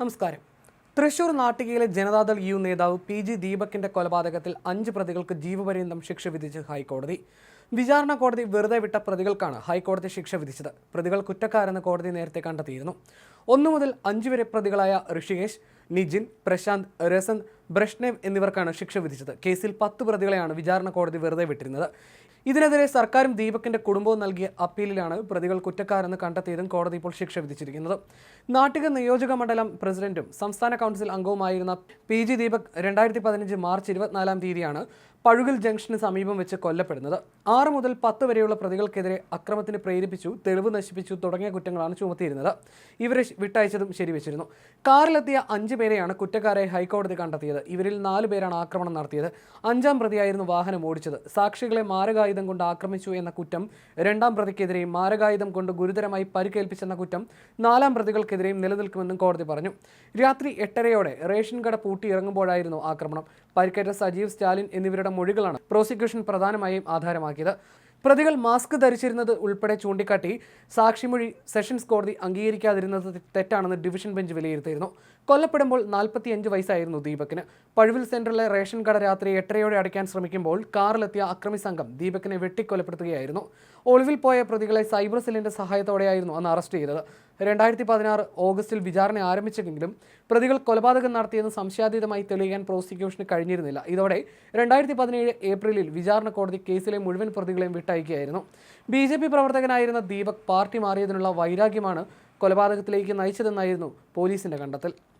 നമസ്കാരം. തൃശൂർ നാട്ടികയിലെ ജനതാദൾ യു നേതാവ് പി ജി ദീപകിന്റെ കൊലപാതകത്തിൽ അഞ്ച് പ്രതികൾക്ക് ജീവപര്യന്തം ശിക്ഷ വിധിച്ച് ഹൈക്കോടതി. വിചാരണ കോടതി വെറുതെ വിട്ട പ്രതികൾക്കാണ് ഹൈക്കോടതി ശിക്ഷ വിധിച്ചത്. പ്രതികൾ കുറ്റക്കാരെന്ന് കോടതി നേരത്തെ കണ്ടെത്തിയിരുന്നു. ഒന്നു മുതൽ അഞ്ച് വരെ പ്രതികളായ ഋഷികേഷ് നിജിൻ പ്രശാന്ത് രസന്ത് ബ്രഷ്നേവ് എന്നിവർക്കാണ് ശിക്ഷ വിധിച്ചത്. കേസിൽ പത്ത് പ്രതികളെയാണ് വിചാരണ കോടതി വെറുതെ വിട്ടിരുന്നത്. ഇതിനെതിരെ സർക്കാരും ദീപകിന്റെ കുടുംബവും നൽകിയ അപ്പീലിലാണ് പ്രതികൾ കുറ്റക്കാരെന്ന് കണ്ടെത്തിയതും കോടതി ഇപ്പോൾ ശിക്ഷ വിധിച്ചിരിക്കുന്നത്. നാട്ടിക നിയോജക മണ്ഡലം പ്രസിഡന്റും സംസ്ഥാന കൗൺസിൽ അംഗവുമായിരുന്ന പി ജി ദീപക് രണ്ടായിരത്തി പതിനഞ്ച് മാർച്ച് ഇരുപത്തിനാലാം തീയതിയാണ് പഴുകിൽ ജംഗ്ഷന് സമീപം വെച്ച് കൊല്ലപ്പെടുന്നത്. ആറ് മുതൽ പത്ത് വരെയുള്ള പ്രതികൾക്കെതിരെ അക്രമത്തിന് പ്രേരിപ്പിച്ചു തെളിവ് നശിപ്പിച്ചു തുടങ്ങിയ കുറ്റങ്ങളാണ് ചുമത്തിയിരുന്നത്. ഇവരെ വിട്ടയച്ചതും ശരിവെച്ചിരുന്നു. കാറിലെത്തിയ അഞ്ച് പേരെയാണ് കുറ്റക്കാരെ ഹൈക്കോടതി കണ്ടെത്തിയത്. ഇവരിൽ നാല് പേരാണ് ആക്രമണം നടത്തിയത്. അഞ്ചാം പ്രതിയായിരുന്നു വാഹനം ഓടിച്ചത്. സാക്ഷികളെ മാരകായുധം കൊണ്ട് ആക്രമിച്ചു എന്ന കുറ്റം രണ്ടാം പ്രതിക്കെതിരെയും മാരകായുധം കൊണ്ട് ഗുരുതരമായി പരിക്കേൽപ്പിച്ചെന്ന കുറ്റം നാലാം പ്രതികൾക്കെതിരെയും നിലനിൽക്കുമെന്നും കോടതി പറഞ്ഞു. രാത്രി എട്ടരയോടെ റേഷൻ കട പൂട്ടിയിറങ്ങുമ്പോഴായിരുന്നു ആക്രമണം. പരിക്കേറ്റ സജീവ് സ്റ്റാലിൻ എന്നിവരുടെ മൊഴികളാണ് പ്രോസിക്യൂഷൻ പ്രധാനമായും ആധാരമാക്കിയത്. പ്രതികൾ മാസ്ക് ധരിച്ചിരുന്നത് ഉൾപ്പെടെ ചൂണ്ടിക്കാട്ടി സാക്ഷിമൊഴി സെഷൻസ് കോടതി അംഗീകരിക്കാതിരുന്നത് തെറ്റാണെന്ന് ഡിവിഷൻ ബെഞ്ച് വിലയിരുത്തിയിരുന്നു. കൊല്ലപ്പെടുമ്പോൾ നാൽപ്പത്തിയഞ്ച് വയസ്സായിരുന്നു ദീപകിന് പഴുവിൽ സെന്ററിലെ റേഷൻ കട രാത്രി എട്ടരയോടെ അടയ്ക്കാൻ ശ്രമിക്കുമ്പോൾ കാറിലെത്തിയ അക്രമി സംഘം ദീപകിനെ വെട്ടിക്കൊലപ്പെടുത്തുകയായിരുന്നു. ഒളിവിൽ പോയ പ്രതികളെ സൈബർ സെല്ലിന്റെ സഹായത്തോടെയായിരുന്നു അന്ന് അറസ്റ്റ് ചെയ്തത്. രണ്ടായിരത്തി പതിനാറ് ഓഗസ്റ്റിൽ വിചാരണ ആരംഭിച്ചെങ്കിലും പ്രതികൾ കൊലപാതകം നടത്തിയെന്ന് സംശയാതീതമായി തെളിയിക്കാൻ പ്രോസിക്യൂഷന് കഴിഞ്ഞിരുന്നില്ല. ഇതോടെ രണ്ടായിരത്തി പതിനേഴ് ഏപ്രിലിൽ വിചാരണ കോടതി കേസിലെ മുഴുവൻ പ്രതികളെയും വിട്ടയക്കുകയായിരുന്നു ബി ജെ പി പ്രവർത്തകനായിരുന്ന ദീപക് പാർട്ടി മാറിയതിനുള്ള വൈരാഗ്യമാണ് കൊലപാതകത്തിലേക്ക് നയിച്ചതെന്നായിരുന്നു പോലീസിന്റെ കണ്ടെത്തൽ.